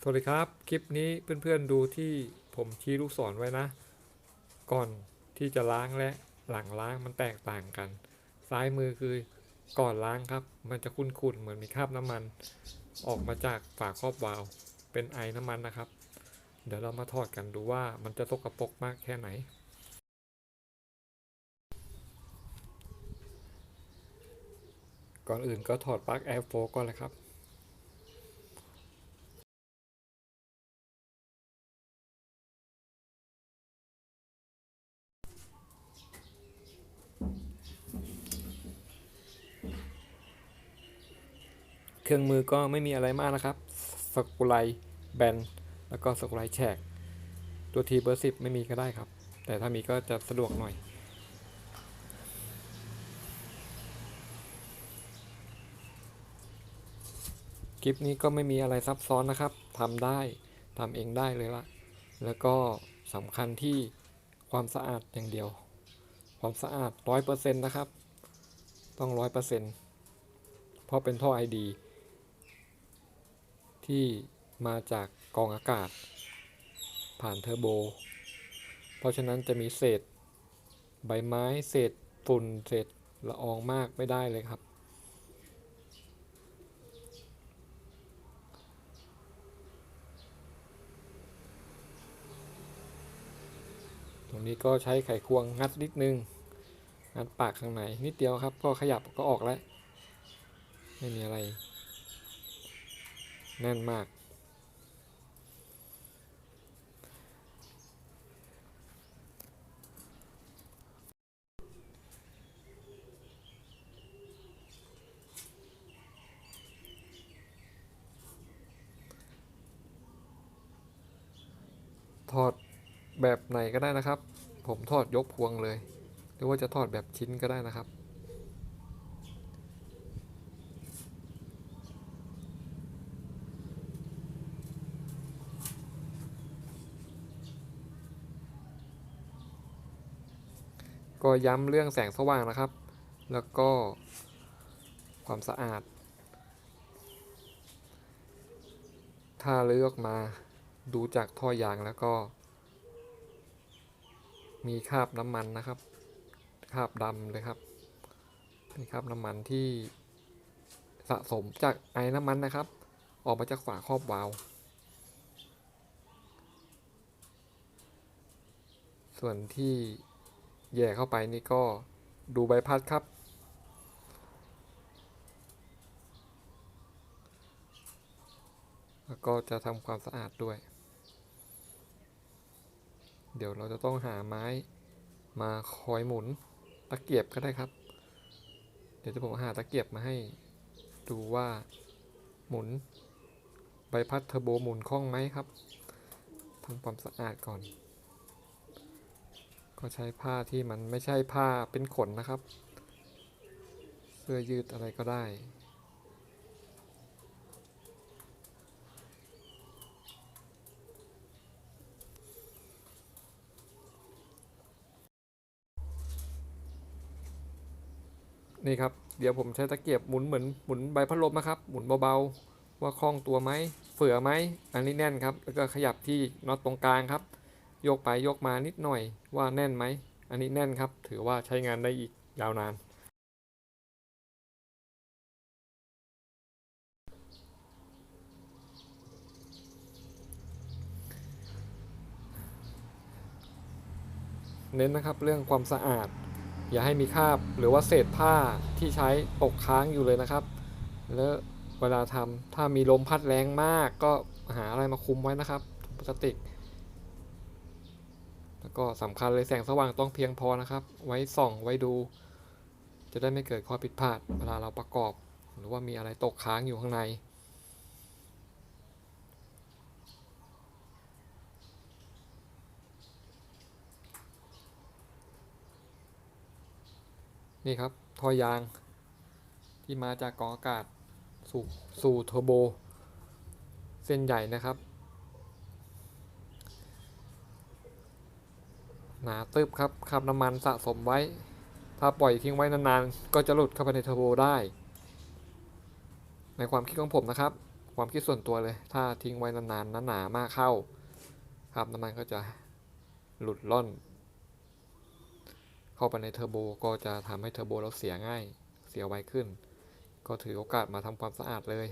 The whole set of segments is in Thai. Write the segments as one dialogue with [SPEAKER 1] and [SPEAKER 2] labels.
[SPEAKER 1] สวัสดีครับ คลิปนี้เพื่อนๆดูที่ผมชี้ลูกศรไว้นะ ก่อนที่จะล้างและหลังล้างมันแตกต่างกัน ซ้ายมือคือก่อนล้างครับ มันจะขุ่นๆเหมือนมีคราบน้ำมัน ออกมาจากฝาครอบวาล์วเป็นไอน้ำมันนะครับ เดี๋ยวเรามาถอดกันดูว่ามันจะสกปรกมากแค่ไหน ก่อนอื่นก็ถอดปลั๊กแอร์โฟก่อนเลยครับ เครื่องมือก็ไม่มีอะไรมากนะครับสกรูไลแบนแล้วก็สกรูไลแฉก ตัวทีเบอร์สิบไม่มีก็ได้ครับ แต่ถ้ามีก็จะสะดวกหน่อย คลิปนี้ก็ไม่มีอะไรซับซ้อนนะครับทำได้ทำเองได้เลยละ แล้วก็สำคัญที่ความสะอาดอย่างเดียว ความสะอาดร้อยเปอร์เซ็นต์นะครับ ต้องร้อยเปอร์เซ็นต์เพราะเป็นท่อไอดี ที่มาจากกองอากาศ ผ่านเทอร์โบ เพราะฉะนั้นจะมีเศษ ใบไม้เศษฝุ่นเศษละอองมากไม่ได้เลยครับ ตรงนี้ก็ใช้ไขควงงัดนิดนึง งัดปากข้างในนิดเดียวครับ ก็ขยับก็ออกแล้ว ไม่มีอะไร แน่นมาก ถอดแบบไหนก็ได้นะครับ ผมถอดยกพวงเลย หรือว่าจะถอดแบบชิ้นก็ได้นะครับ ก็ย้ำเรื่องแสงสว่างนะครับ แล้วก็ความสะอาด ถ้าเลือกมาดูจากท่อยางแล้วก็ มีคราบน้ำมันนะครับ คราบดำเลยครับนี่คราบน้ำมันที่สะสมจากไอ้น้ำมันนะครับ ออกมาจากฝาครอบวาล์วส่วนที่ แย่เข้าไปนี่ก็ดูใบพัดครับ แล้วก็จะทำความสะอาดด้วย เดี๋ยวเราจะต้องหาไม้มาคอยหมุนตะเกียบก็ได้ครับ เดี๋ยวจะผมหาตะเกียบมาให้ดูว่าหมุนใบพัดเทอร์โบหมุนคล่องไหมครับทำความสะอาดก่อน ก็ใช้ผ้าที่มันไม่ใช่ผ้าเป็นขนนะครับ เสื้อยืดอะไรก็ได้ นี่ครับ เดี๋ยวผมใช้ตะเกียบหมุนเหมือนหมุนใบพัดลมนะครับ หมุนเบาๆ ว่าคล่องตัวไหมเฟื่อไหมอันนี้แน่นครับ แล้วก็ขยับที่น็อตตรงกลางครับ ยกไปยกมานิดหน่อยว่าแน่นไหม อันนี้แน่นครับ ถือว่าใช้งานได้อีกยาวนาน เน้นนะครับเรื่องความสะอาด อย่าให้มีคราบหรือว่าเศษผ้าที่ใช้ตกค้างอยู่เลยนะครับ แล้วเวลาทำถ้ามีลมพัดแรงมากก็หาอะไรมาคุมไว้นะครับถุงพลาสติก แล้วก็สำคัญเลยแสงสว่างต้องเพียงพอนะครับ ไว้ส่องไว้ดู จะได้ไม่เกิดข้อผิดพลาด เวลาเราประกอบ หรือว่ามีอะไรตกค้างอยู่ข้างใน นี่ครับท่อยางที่มาจากกองอากาศสู่สู่เทอร์โบ เส้นใหญ่นะครับ หนาตึบครับคาบน้ำมันสะสมไว้ ถ้าปล่อยทิ้งไว้นานๆ ก็จะหลุดเข้าไปในเทอร์โบได้ ในความคิดของผมนะครับ ความคิดส่วนตัวเลย ถ้าทิ้งไว้นานๆหนาๆมากเข้าครับน้ำมันก็จะหลุดล่อน เข้าไปในเทอร์โบก็จะทำให้เทอร์โบเราเสียง่าย เสียไวขึ้น ก็ถือโอกาสมาทำความสะอาดเลย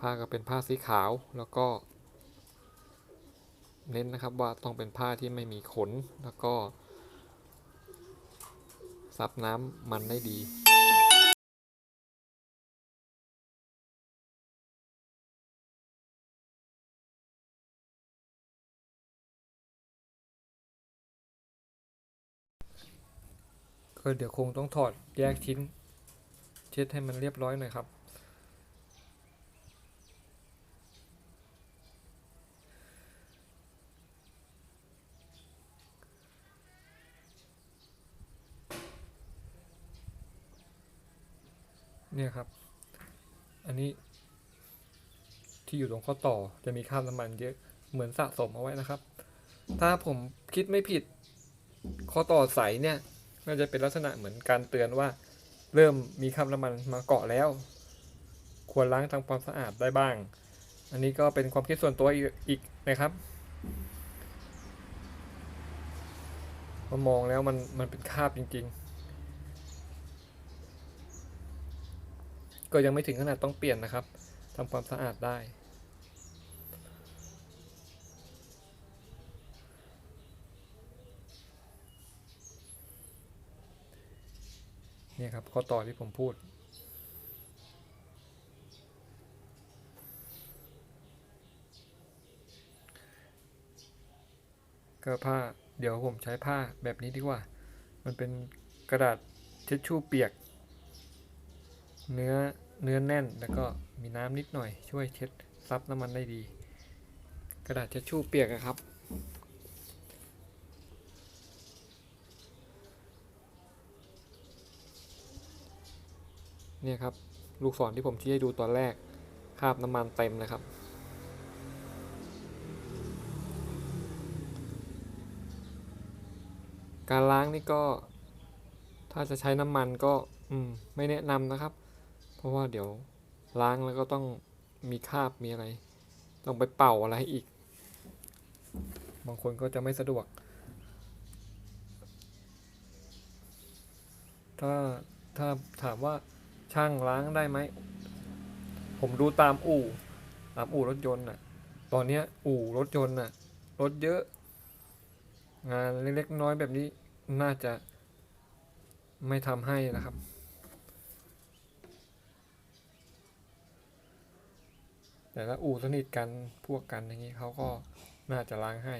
[SPEAKER 1] ผ้าก็เป็นผ้าสีขาวแล้วก็ เน้นนะครับว่าต้องเป็นผ้าที่ไม่มีขน แล้วก็ ซับน้ำมันได้ดีก็เดี๋ยวคงต้องถอดแยกชิ้น เช็ดให้มันเรียบร้อยหน่อยครับ เนี่ยครับ อันนี้ ที่อยู่ตรงข้อต่อจะมีคราบน้ำมันเยอะเหมือนสะสมเอาไว้นะครับ ถ้าผมคิดไม่ผิดข้อต่อใสเนี่ยน่าจะเป็นลักษณะเหมือนการเตือนว่า เริ่มมีคราบน้ำมันมาเกาะแล้ว ควรล้างทำความสะอาดได้บ้าง อันนี้ก็เป็นความคิดส่วนตัวอีกอีกนะครับมามองแล้วมันมันเป็นคราบจริง ๆ ก็ยังไม่ถึงขนาดต้องเปลี่ยนนะครับทำความสะอาดได้ เนี่ยครับข้อต่อที่ผมพูดก็ผ้าเดี๋ยวผมใช้ผ้าแบบนี้ดีกว่า มันเป็นกระดาษเช็ดชู่เปียก เนื้อเนื้อแน่นแล้วก็มีน้ำนิดหน่อยช่วยเช็ดซับน้ำมันได้ดี กระดาษเช็ดชู่เปียกอะครับ เนี่ยครับ ลูกศรที่ผมชี้ให้ดูตอนแรกคราบน้ำมันเต็มเลยครับการล้างนี่ก็ถ้าจะใช้น้ำมันก็ อืม ไม่แนะนำนะครับ เพราะว่าเดี๋ยวล้างแล้วก็ต้องมีคาบมีอะไร ต้องไปเป่าอะไรอีก บางคนก็จะไม่สะดวก ถ้าถ้าถามว่าช่างล้างได้ไหม ผมดูตามอู่ตามอู่รถยนต์น่ะ ตอนนี้อู่รถยนต์น่ะ รถเยอะ งานเล็กๆน้อยแบบนี้น่าจะไม่ทำให้นะครับ แต่ถ้าอู่สนิทกันพวกกันอย่างนี้เขาก็น่าจะล้างให้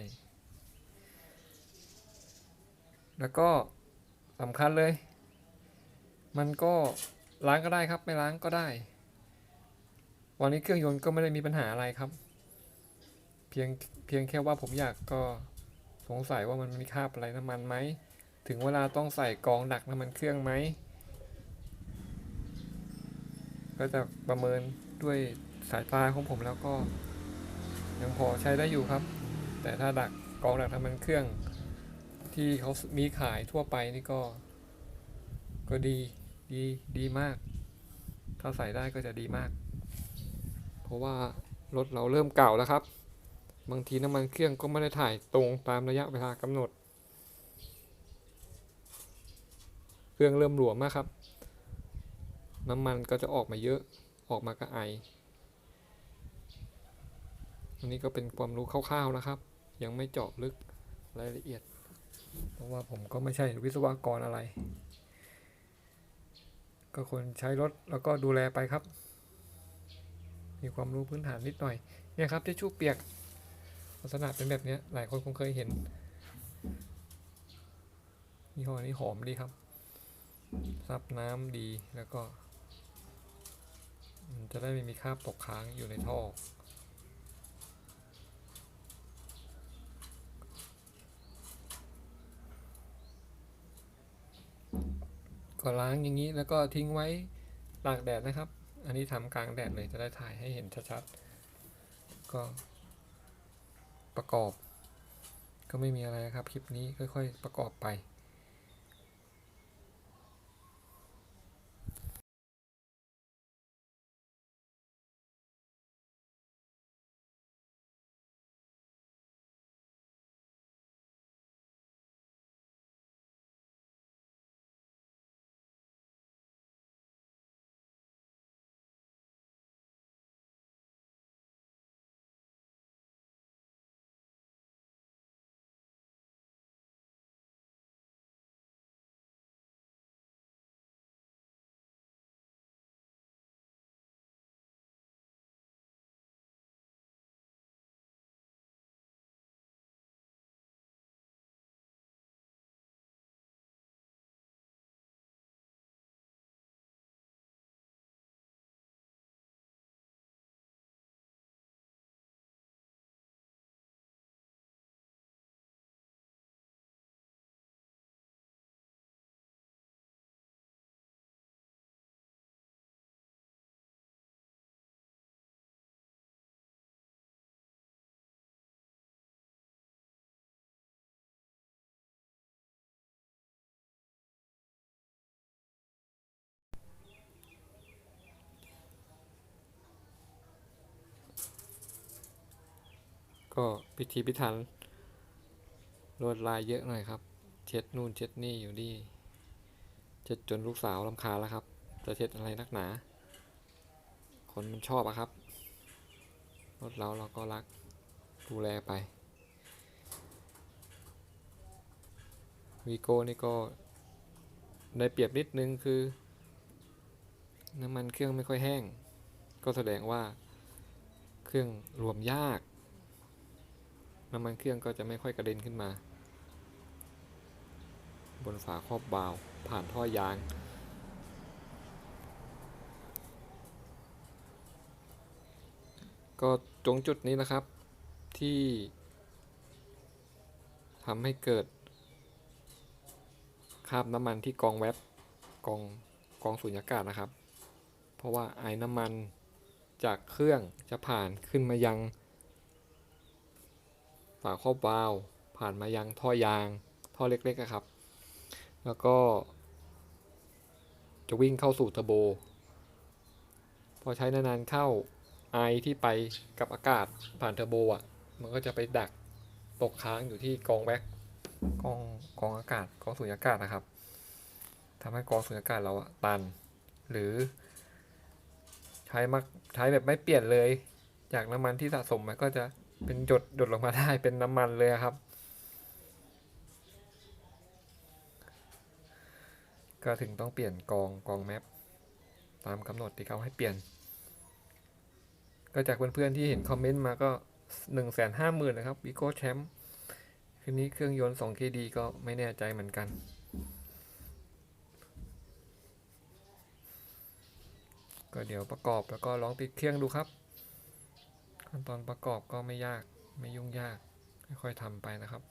[SPEAKER 1] แล้วก็สำคัญเลย มันก็ล้างก็ได้ครับไม่ล้างก็ได้ วันนี้เครื่องยนต์ก็ไม่ได้มีปัญหาอะไรครับ เพียงเพียงแค่ว่าผมอยากก็สงสัยว่ามันมีคราบอะไรน้ำมันไหม ถึงเวลาต้องใส่กองดักน้ำมันเครื่องไหม ก็จะประเมินด้วย สายตาของผมแล้วก็ ยังพอใช้ได้อยู่ครับ แต่ถ้าดักกองดักน้ำมันเครื่องที่เขามีขายทั่วไปนี่ก็ ก็ดีดีดีมาก ถ้าใส่ได้ก็จะดีมาก เพราะว่ารถเราเริ่มเก่าแล้วครับ บางทีน้ำมันเครื่องก็ไม่ได้ถ่ายตรงตามระยะเวลากำหนด เครื่องเริ่มหลวมมากครับ น้ำมันก็จะออกมาเยอะออกมากระไอ อันนี้ก็เป็นความรู้คร่าวๆนะครับ ยังไม่เจาะลึกรายละเอียด เพราะว่าผมก็ไม่ใช่วิศวกรอะไร ก็ควรใช้รถแล้วก็ดูแลไปครับ มีความรู้พื้นฐานนิดหน่อย เนี่ยครับที่ชู่เปียกลักษณะเป็นแบบนี้หลายคนคงเคยเห็นยี่ห้อนี้หอมดีครับซับน้ำดีแล้วก็ มันจะได้ไม่มีคราบตกค้างอยู่ในท่อ ก็ล้างอย่างนี้แล้วก็ทิ้งไว้ตากแดดนะครับ อันนี้ทำกลางแดดเลยจะได้ถ่ายให้เห็นชัดๆ ก็ประกอบ ก็ไม่มีอะไรครับคลิปนี้ค่อย ๆ ประกอบไป ก็พิธีพิถันลวดลายเยอะหน่อยครับ เช็ดนู่นเช็ดนี่อยู่ดีเช็ดจนลูกสาวลำคาแล้วครับ จะเช็ดอะไรนักหนา คนมันชอบอะครับรถเราเราก็รักดูแลไปวีโก้นี่ก็ได้เปรียบนิดนึงคือ น้ำมันเครื่องไม่ค่อยแห้ง ก็แสดงว่าเครื่องรวมยาก น้ำมันเครื่องก็จะไม่ค่อยกระเด็นขึ้นมา บนฝาครอบบาวผ่านท่อยาง ก็ตรงจุดนี้นะครับที่ทำให้เกิดคราบน้ำมันที่กองแวบกองกองสุญญากาศนะครับ เพราะว่าไอ้น้ำมันจากเครื่องจะผ่านขึ้นมายัง ฝาครอบวาล์วผ่านมายังท่อยางท่อเล็กๆอะครับ แล้วก็ จะวิ่งเข้าสู่เทอร์โบ พอใช้นานๆเข้าไอที่ไปกับอากาศผ่านเทอร์โบอะ มันก็จะไปดักตกค้างอยู่ที่กองแว็กกองกองอากาศกองสูญญากาศนะครับทำให้กองสูญญากาศเราอะตัน หรือ ใช้มักใช้แบบไม่เปลี่ยนเลย จากน้ำมันที่สะสมมันก็จะ เป็นหยดหยดลงมาได้เป็นน้ำมันเลยครับ ก็ถึงต้องเปลี่ยนกองกองแมปตามกำหนดที่เขาให้เปลี่ยน ก็จากเพื่อนๆที่เห็นคอมเมนต์มาก็หนึ่งแสนห้าหมื่นนะครับวีโก้แชมป์คืนนี้เครื่องยนต์ 2KD ก็ไม่แน่ใจเหมือนกัน ก็เดี๋ยวประกอบแล้วก็ลองติดเครื่องดูครับ ขั้นตอนประกอบก็ไม่ยากไม่ยุ่งยากค่อยๆทำไปนะครับ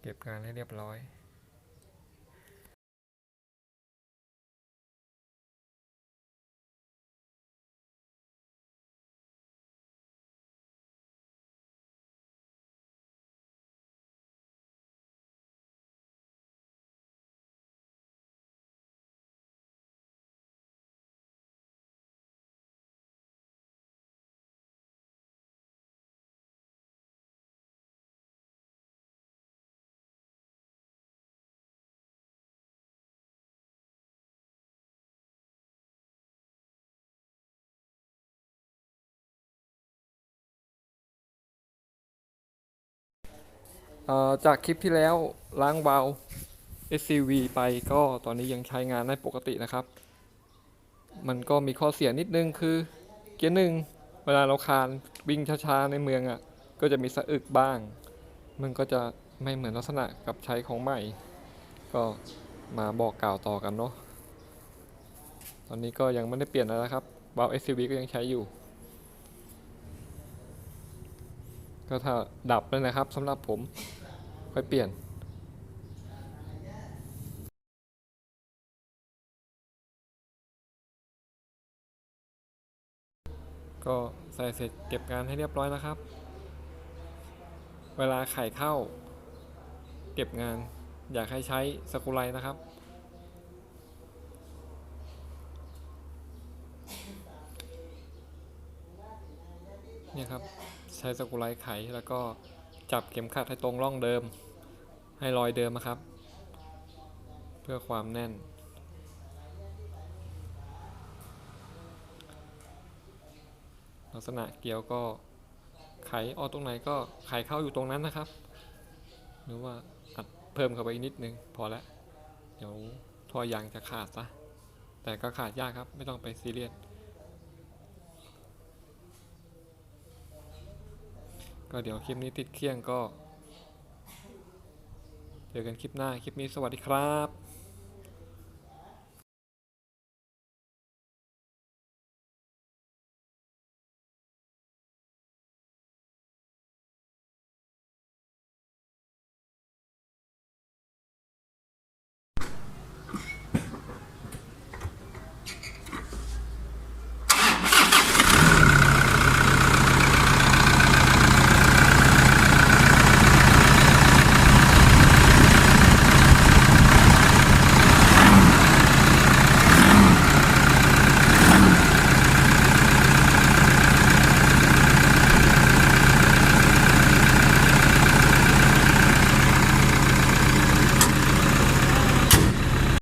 [SPEAKER 1] เก็บงานให้เรียบร้อย จากคลิปที่แล้วล้างวาล์ว SCV ไปก็ตอนนี้ยังใช้งานได้ปกตินะครับ มันก็มีข้อเสียนิดนึงคือ เกียร์หนึ่งเวลาเราคานวิ่งช้าๆในเมืองอะ่ะ ก็จะมีสะอึกบ้าง มันก็จะไม่เหมือนลักษณะกับใช้ของใหม่ ก็มาบอกกล่าวต่อกันเนาะตอนนี้ก็ยังไม่ได้เปลี่ยนอะไรครับวาล์ว SCV ก็ยังใช้อยู่ ก็ถ้าดับเลยนะครับสำหรับผม ค่อยเปลี่ยนก็ใส่เสร็จเก็บงานให้เรียบร้อยนะครับ เวลาไข่เข้า เก็บงานอยากให้ใช้สกรูไลนะครับ เนี่ยครับ ใช้สกรูไลไขแล้วก็ จับเข็มขัดให้ตรงร่องเดิม ให้รอยเดิมนะครับ เพื่อความแน่น ลักษณะเกลียวก็ไขออกตรงไหนก็ไขเข้าอยู่ตรงนั้นนะครับ หรือว่าอัดเพิ่มเข้าไปอีกนิดนึงพอแล้วเดี๋ยวทอยางจะขาดซะแต่ก็ขาดยากครับไม่ต้องไปซีเรียส ก็เดี๋ยวคลิปนี้ติดเครื่องก็ เจอกันคลิปหน้า คลิปนี้สวัสดีครับ